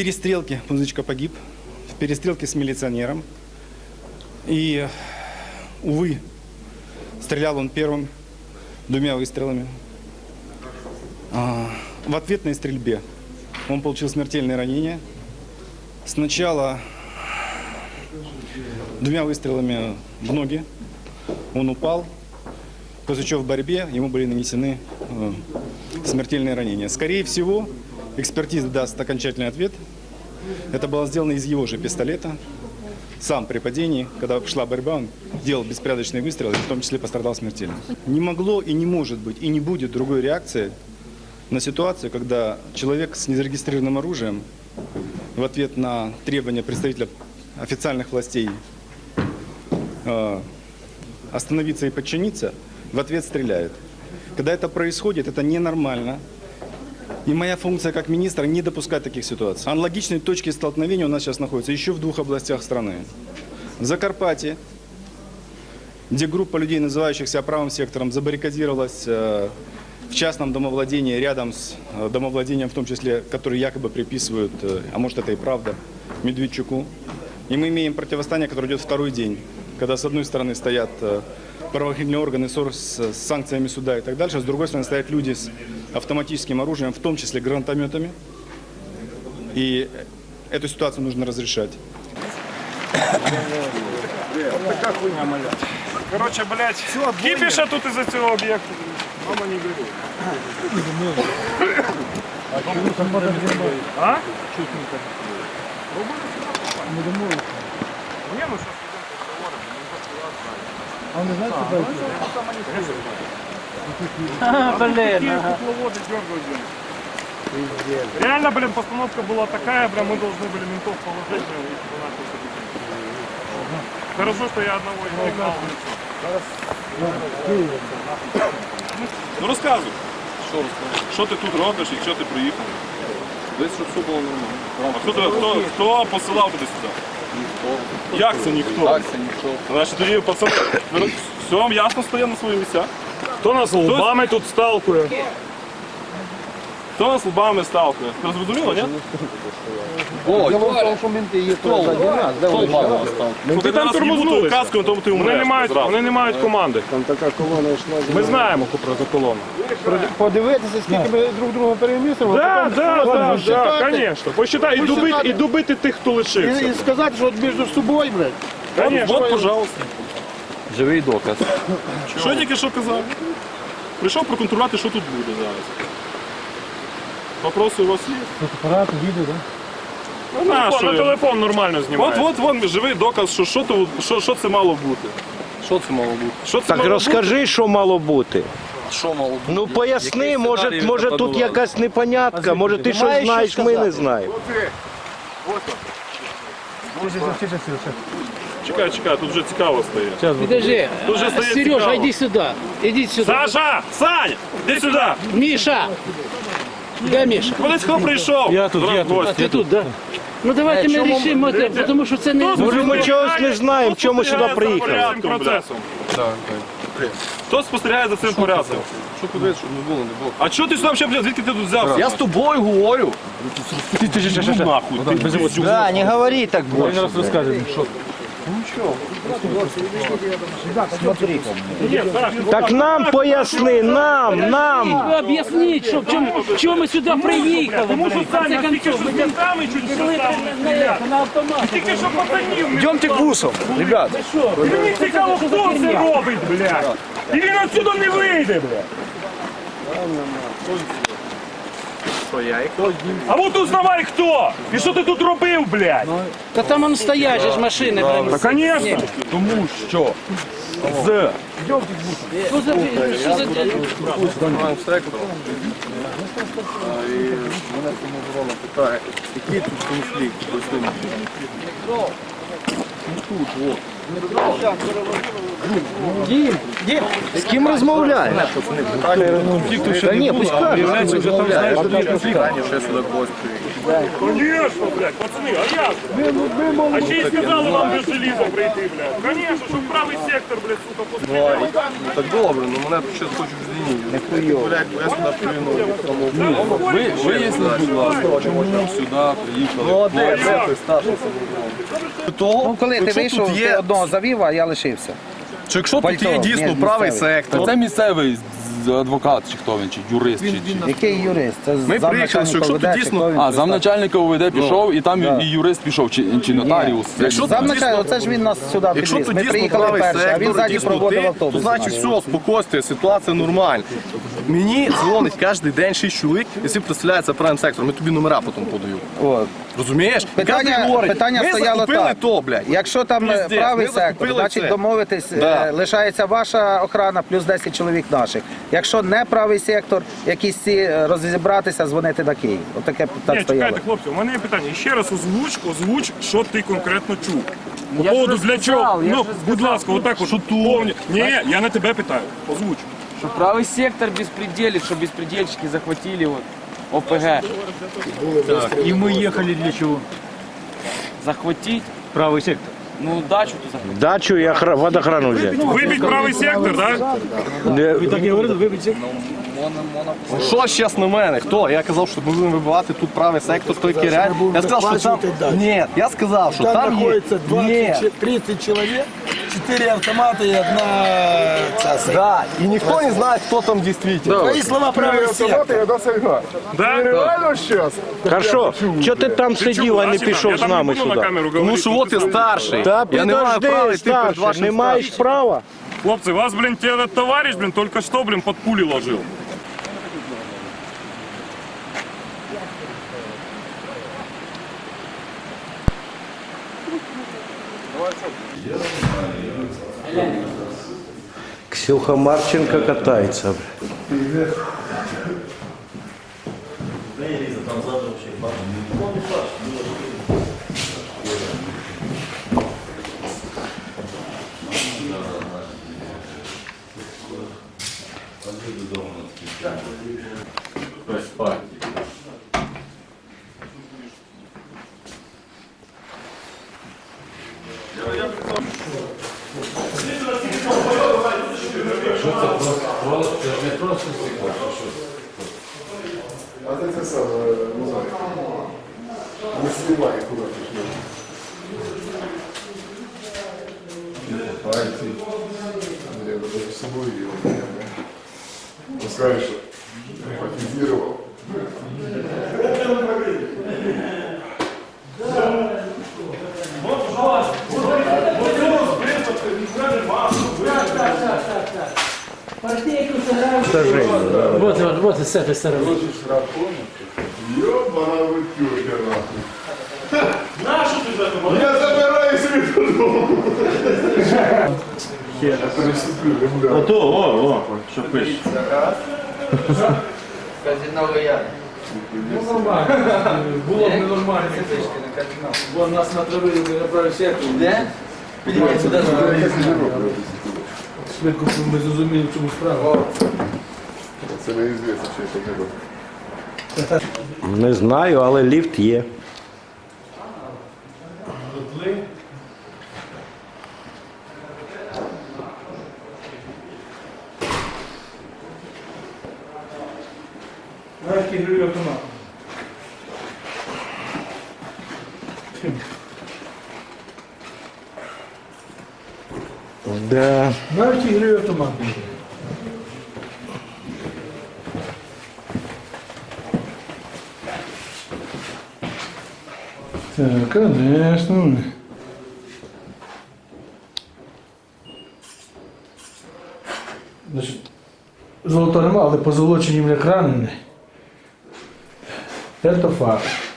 Перестрелке музычка погиб, в перестрелке с милиционером. И, увы, стрелял он первым двумя выстрелами. А, В ответной стрельбе он получил смертельное ранение. Сначала двумя выстрелами в ноги он упал, после чего в борьбе ему были нанесены э, смертельные ранения. Скорее всего, экспертиза даст окончательный ответ. Это было сделано из его же пистолета. Сам при падении, когда шла борьба, он делал беспорядочные выстрелы, в том числе пострадал смертельно. Не могло и не может быть, и не будет другой реакции на ситуацию, когда человек с незарегистрированным оружием в ответ на требования представителя официальных властей э, остановиться и подчиниться, в ответ стреляет. Когда это происходит, это ненормально. И моя функция как министра не допускать таких ситуаций. Аналогичные точки столкновения у нас сейчас находятся еще в двух областях страны. В Закарпатье, где группа людей, называющих себя правым сектором, забаррикадировалась э, в частном домовладении рядом с э, домовладением, в том числе, которые якобы приписывают, э, а может это и правда, Медведчуку. И мы имеем противостояние, которое идет второй день, когда с одной стороны стоят правоохранительные органы с санкциями суда и так дальше, а с другой стороны стоят люди с автоматическим оружием, в том числе гранатометами. И эту ситуацию нужно разрешать. Короче, блядь, кипіша тут із-за цього об'єкту. Мама не горюй. А? Ні, ну що, Блин, ага. кукловоды дергают, блин. Реально, блин, постановка была такая, бля, мы должны были ментов положить, блин, и по нашей событию. Хорошо, что я одного из них дал в лицо. Ну розказуй. Що розказуй? Що ти тут робиш і що ти приїхав? Десь щоб все було нормально. А хто, тебе- хто, хто посилав тебе сюди? Як це ніхто? Так, це ніхто. Значить тоді пацани, ви роз- все вам ясно стає на свої місця? Хто нас лбами тут сталкує? Хто нас лбами сталкує? Ти зрозуміло, ні? О, товариш, що менти є то заді нас, де вони стали? Коли там нас їбуть тормознулися. каскою, тому ти Вони умреш. не мають, зразу. вони не мають команди. Там така колона йшла. Ми знаємо про ту колону. Подивитися, скільки ми друг друга перемістили. Так, так, так, посчитати. звісно. Посчитай, і добити, і добити тих, хто І, лишився. і сказати, що от між собою, блядь. Конечно. От, пожалуйста. Живий доказ. Що тільки що казав? Прийшов проконтролювати, що тут буде зараз. Вопроси у вас є? Апарат, відео, так? Ну, на, На що я? телефон нормально От, знімає. от, вон живий доказ, що, що, то- що, що це мало бути. Що це мало бути? Що це Так мало розкажи, що мало бути. Що мало бути? Ну поясни, Який може, сценарій може тут пропонували? якась непонятка, може ти щось знаєш, що ми не знаємо. бути? Чекай, чекай, тут вже цікаво стає. Подожди, Тут вже стає Сережа, цікаво. иди сюда. Иди сюда. Саша! Саня! Іди сюди! Миша! Да, Миша. Кудись хто прийшов? Я тут, я А ты тут, да? Ну давайте ми рішимо это, потому що це не... Може ми чогось не знаємо, чому сюди приїхали. Цим процесом. Хто спостерігає за цим порядком? Що подивитися, щоб не було, не було. А чого ти сюди взагалі, блядь, звідки ти тут взявся? Я з тобою говорю. Ну, нахуй, ти пиздюк. Да, не говори так більше. Ні, Саш, ну, Так нам поясни, нам, нам. Об'ясніть, що, чому, чому ми сюди приїхали? Тому що Саня, тільки що з ментами чуть не ми на, автомат. Тільки що пацанів не Йдемте бусом, ребят. Мені цікаво, хто це робить, блядь. І він отсюди не вийде, блядь. А от узнавай хто! І що ти тут робив, блядь? Та там он стоять же ж машини. блин. Та, звісно. Тому що З. Що за... Що за... І мене питає, який тут конфлікт Ну тут, от. З ким розмовляєш? Конфлікту ще Та не ні, було, пусть а каже. виявляється, вже там знаєш, є конфлікт. Я сюди привів. Конечно, блядь, пацани, а як? А ще й сказали вам без желіза прийти, блядь. Конечно, щоб правий сектор, блядь, сука, постріляли. Так добре, ну мене тут хочуть з лінії. Блядь, я сюди прийну. Ви, виясніть, будь ласка, чому сюди приїхали? Ну, а де, де ти старший? Того, Ну, коли ти якщо вийшов, тут ти є, одного завів, а я лишився. що якщо тут є Пальто, дійсно ні, правий місцевий. сектор, Це місцевий адвокат, чи хто він, чи юрист, чи, чи... Який юрист? Це Ми приїхали, що якщо тут чи дійсно- хто він А, представ- замначальника УВД пішов, і там Да. і юрист пішов, чи, чи нотаріус. Якщо тут Замначальник, дійсно- оце ж він нас сюди Якщо підвіз. тут Ми дійсно приїхали правий перші, а він сектор, ззаді дійсно проводив ти, автобус. то значить все, спокойствие, ситуація нормальна. Мені дзвонить кожен день шість чоловік, і всі представляються правим сектором, я тобі номера потім подаю. От. Розумієш? І Питання, говорить, питання ми стояло закупили так. то, блядь. Якщо там е, правий ми сектор, закупили значить це. домовитись, е, Да. лишається ваша охрана плюс 10 чоловік наших. Якщо не правий сектор, якісь ці е, розібратися, дзвонити на Київ. Отаке так Ні, стояло. чекайте, хлопці, у мене є питання. Ще раз озвуч, озвуч, що ти конкретно чув. По Я ж поводу для розказав, чого? я Ну, будь ласка, отак от. повні- Ні, я на тебе питаю. Озвуч. Что правый сектор беспределит, что беспредельщики захватили вот ОПГ. І ми їхали для чого? Захватить, Правий сектор. Ну дачу то захватить. Дачу і охра- водохрану взяти. Вибить правий сектор, так? Не- Ви так і говорили, вибачте. Ну, Що зараз на мене? Хто? Я казав, що ми будемо вибивати тут правий сектор, той який реально. Я сказав, що там... Ні, я сказав, що там є... Ні, 30 чоловік, 4 автомати і одна ця да, і ніхто не знає, хто там дійсно. Твої слова правий сектор. Да? Хорошо, чого ти там сидів, а не Значить, пішов я з там не нами буду на сюди? камеру Тому говорити, що що от ти ти сам- старший. Та Я не маю права підожди, йти перед старший, вашим не маєш старшим. права. Хлопці, вас, блін, те этот товарищ, блін, только что, блін, под пули ложил. Ксюха Марченко катається. Пускай, что симпатизировал. Вот, вот, вот, з цієї сторони. Ёбана вы тётя, нахуй. Я забираю себе додому. Я приступлю. Ото, о, о, що пише. Було б ненормально. Бо нас натравили на правий сектор. Де? Підіймайте сюди. Швидко ми зрозуміємо, в чому справа. Це неізвісно, чи це не Не знаю, але ліфт є. Навіть ігровий автомат. Да. Навіть ігровий автомат. Так, конечно. Значить, золота нема, але позолочені мене ранений. Это факт.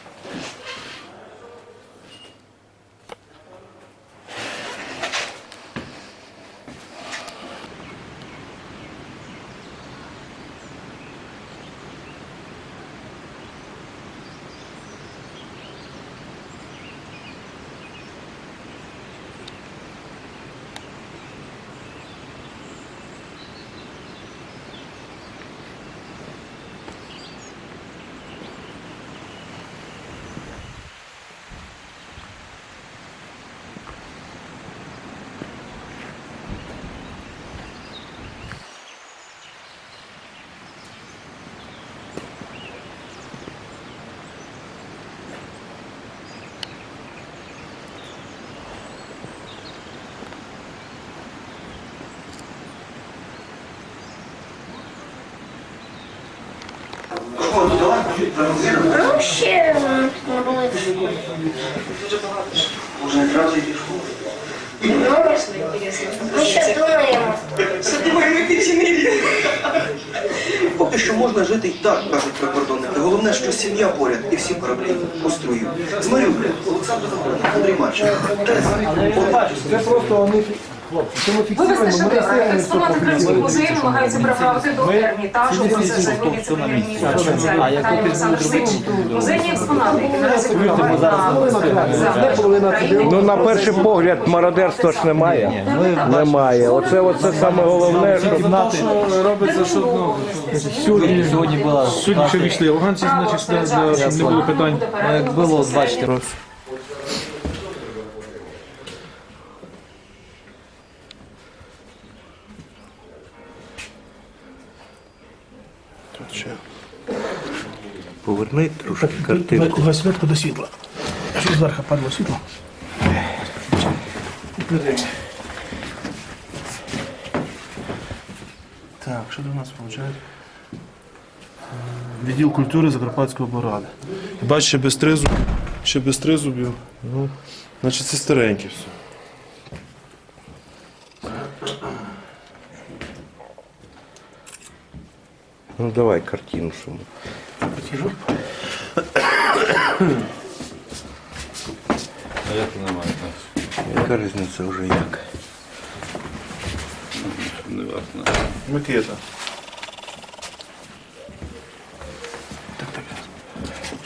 Ще не були. Ну, ми ще думаємо. Поки що можна жити і так, кажуть прикордонники. Головне, що сім'я поряд і всі кораблі струю. З Маріуполя, Олександр Забродник, Андрій Марченко. Це просто вони хлопці, це ми фіксуємо, ми не сильно Експонати Кримського музею намагаються переправити до Ермітажу. Про це заявив віце-прем'єр-міністр Олександр Сич. Музейні експонати, які наразі перебувають на України. Ну на перший погляд мародерства ж немає. Немає. Оце оце саме головне, що робиться, що ну, сьогодні, сьогодні була сьогодні ще війшли афганці, значить, щоб не було питань. Як було, бачите. Поверни трошки картинку. світку до світла. Що зверху падало світло? Так, що до нас виходить? Відділ культури Закарпатської облради. Бачиш, ще без тризубів. Ще без тризубів. Ну, значить це стареньке все. Ну давай картину, що ми. А як немає? Яка різниця вже як? Не важно. Макета. Так, так.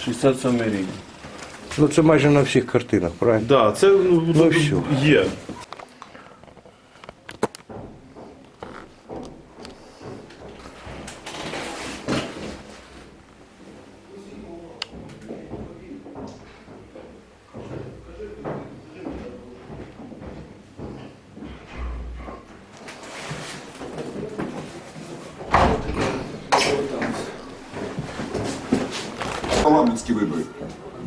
67 рік. Ну це майже на всіх картинах, правильно? Да, це ну, Ну, все. є. Парламентські вибори.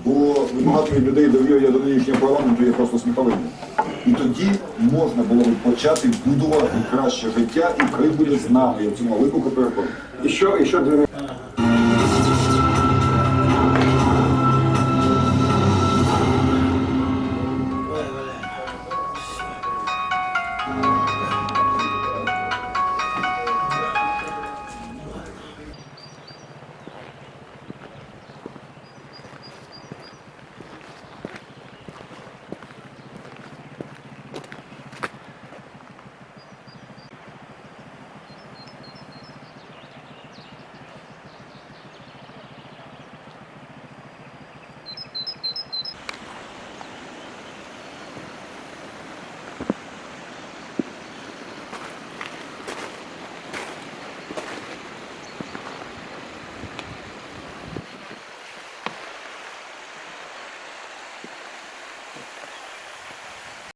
Бо багато людей довір'я до нинішнього парламенту є просто сміховинним. І тоді можна було б почати будувати краще життя, і прибути з нами. Я в цьому глибоко переконаний. Еще, еще для